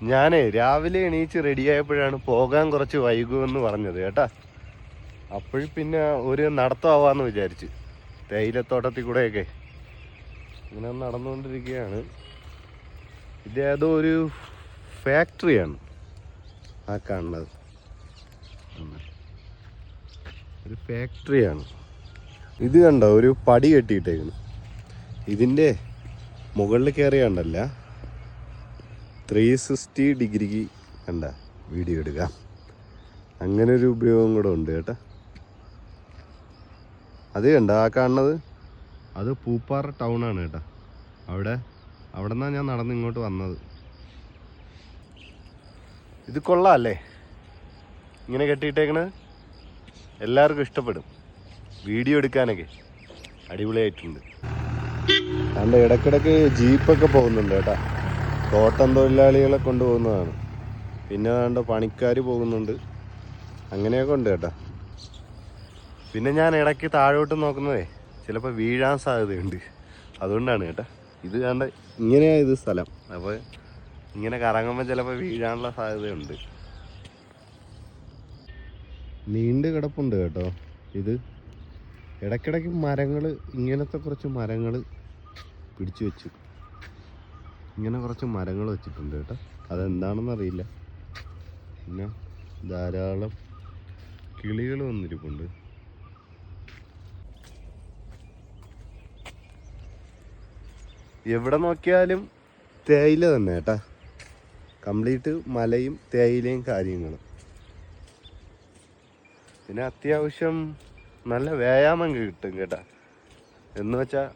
ഞാനേ രാവിലെ എണീച്ച് റെഡിയായപ്പോഴാണ് പോകാൻ കുറച്ച് വൈകുമെന്ന് പറഞ്ഞത് കേട്ടാ. അപ്പോഴും പിന്നെ ഒരു നടത്തമാവാന്ന് വിചാരിച്ച്. തേയിലത്തോട്ടത്തിൽ കൂടെയൊക്കെ ഇങ്ങനെ നടന്നുകൊണ്ടിരിക്കുകയാണ്. ഇത് ഏതോ ഒരു ഫാക്ടറിയാണ് ആ കാണുന്നത്. ഒരു ഫാക്ടറിയാണ്. ഇത് കണ്ടോ ഒരു പടി കെട്ടിയിട്ടേക്കുന്നു ഇതിന്റെ മുകളിൽ കയറിയാണ്ടല്ല ത്രീ സിക്സ്റ്റി ഡിഗ്രിക്ക് കണ്ട വീഡിയോ എടുക്കാം. അങ്ങനെ ഒരു ഉപയോഗം കൂടെ ഉണ്ട് കേട്ടാ. അത് കണ്ടോ ആ കാണുന്നത്? അത് പൂപ്പാറ ടൗൺ ആണ് കേട്ടാ. അവിടെ അവിടെ നിന്നാണ് ഞാൻ നടന്ന് ഇങ്ങോട്ട് വന്നത്. ഇത് കൊള്ളാമല്ലേ ഇങ്ങനെ കെട്ടിയിട്ടേക്കണത് എല്ലാവർക്കും ഇഷ്ടപ്പെടും. വീഡിയോ എടുക്കാനൊക്കെ അടിപൊളിയായിട്ടുണ്ട്. അതുകൊണ്ട് ഇടയ്ക്കിടയ്ക്ക് ജീപ്പൊക്കെ പോകുന്നുണ്ട് കേട്ടാ. തോട്ടം തൊഴിലാളികളെ കൊണ്ടുപോകുന്നതാണ്. പിന്നെ വേണ്ട പണിക്കാർ പോകുന്നുണ്ട്. അങ്ങനെയൊക്കെ ഉണ്ട് കേട്ടോ. പിന്നെ ഞാൻ ഇടയ്ക്ക് താഴോട്ട് നോക്കുന്നതേ ചിലപ്പോൾ വീഴാൻ സാധ്യതയുണ്ട്. അതുകൊണ്ടാണ് കേട്ടോ. ഇത് കണ്ട ഇങ്ങനെയാണ് ഇത് സ്ഥലം. അപ്പോൾ ഇങ്ങനെ കറങ്ങുമ്പോൾ ചിലപ്പോൾ വീഴാനുള്ള സാധ്യതയുണ്ട്. നീണ്ട് കിടപ്പുണ്ട് കേട്ടോ ഇത്. ഇടയ്ക്കിടയ്ക്ക് മരങ്ങൾ ഇങ്ങനത്തെ കുറച്ച് മരങ്ങൾ പിടിച്ചു വെച്ചു. ഇങ്ങനെ കുറച്ച് മരങ്ങൾ വെച്ചിട്ടുണ്ട് കേട്ടോ. അതെന്താണെന്ന് അറിയില്ല. പിന്നെ ധാരാളം കിളികൾ വന്നിരിപ്പുണ്ട്. എവിടെ നോക്കിയാലും തേയില തന്നെ കേട്ടാ. കംപ്ലീറ്റ് മലയും തേയിലയും കാര്യങ്ങളും. പിന്നെ അത്യാവശ്യം നല്ല വ്യായാമം കിട്ടും കേട്ടാ. എന്ന് വെച്ചാൽ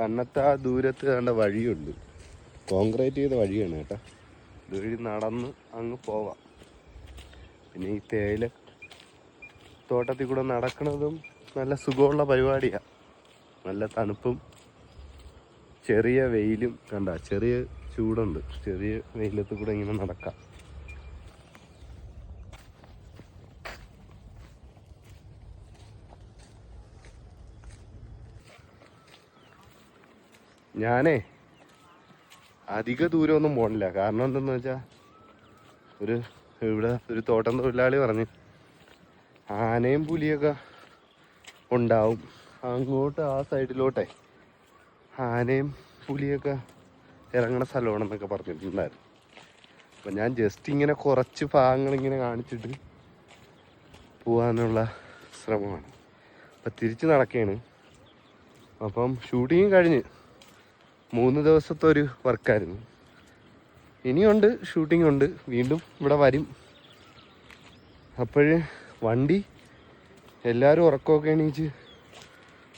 കണ്ണത്ത ദൂരത്ത് കണ്ട വഴിയുണ്ട്. കോൺക്രീറ്റ് ചെയ്ത വഴിയാണ് കേട്ടോ. ഇതുവഴി നടന്ന് അങ്ങ് പോവാം. പിന്നെ ഈ തേയില തോട്ടത്തിൽ കൂടെ നടക്കുന്നതും നല്ല സുഖമുള്ള പരിപാടിയാണ് നല്ല തണുപ്പും ചെറിയ വെയിലും കണ്ട ചെറിയ ചൂടുണ്ട്. ചെറിയ വെയിലത്ത് കൂടെ ഇങ്ങനെ നടക്കാം. ഞാനേ അധിക ദൂരമൊന്നും പോണില്ല. കാരണം എന്തെന്ന് വെച്ചാൽ ഒരു ഇവിടെ ഒരു തോട്ടം തൊഴിലാളി പറഞ്ഞ് ആനയും പുലിയൊക്കെ ഉണ്ടാവും. അങ്ങോട്ട് ആ സൈഡിലോട്ടെ ആനയും പുലിയൊക്കെ ഇറങ്ങണ സ്ഥലമാണെന്നൊക്കെ പറഞ്ഞിട്ടുണ്ടായിരുന്നു. അപ്പം ഞാൻ ജസ്റ്റ് ഇങ്ങനെ കുറച്ച് ഭാഗങ്ങൾ ഇങ്ങനെ കാണിച്ചിട്ട് പോകാനുള്ള ശ്രമമാണ്. അപ്പം തിരിച്ച് നടക്കുകയാണ് അപ്പം ഷൂട്ടിങ് കഴിഞ്ഞ്. മൂന്ന് ദിവസത്തെ ഒരു വർക്കായിരുന്നു. ഇനിയുണ്ട് ഷൂട്ടിംഗ് ഉണ്ട്. വീണ്ടും ഇവിടെ വരും. അപ്പോഴ് വണ്ടി എല്ലാവരും ഉറക്കമൊക്കെ എണീച്ച്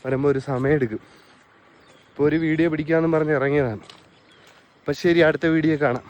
വരുമ്പോൾ ഒരു സമയം എടുക്കും ഇപ്പോൾ ഒരു വീഡിയോ പിടിക്കാമെന്ന് പറഞ്ഞ് ഇറങ്ങിയതാണ്. അപ്പം ശരി അടുത്ത വീഡിയോ കാണാം.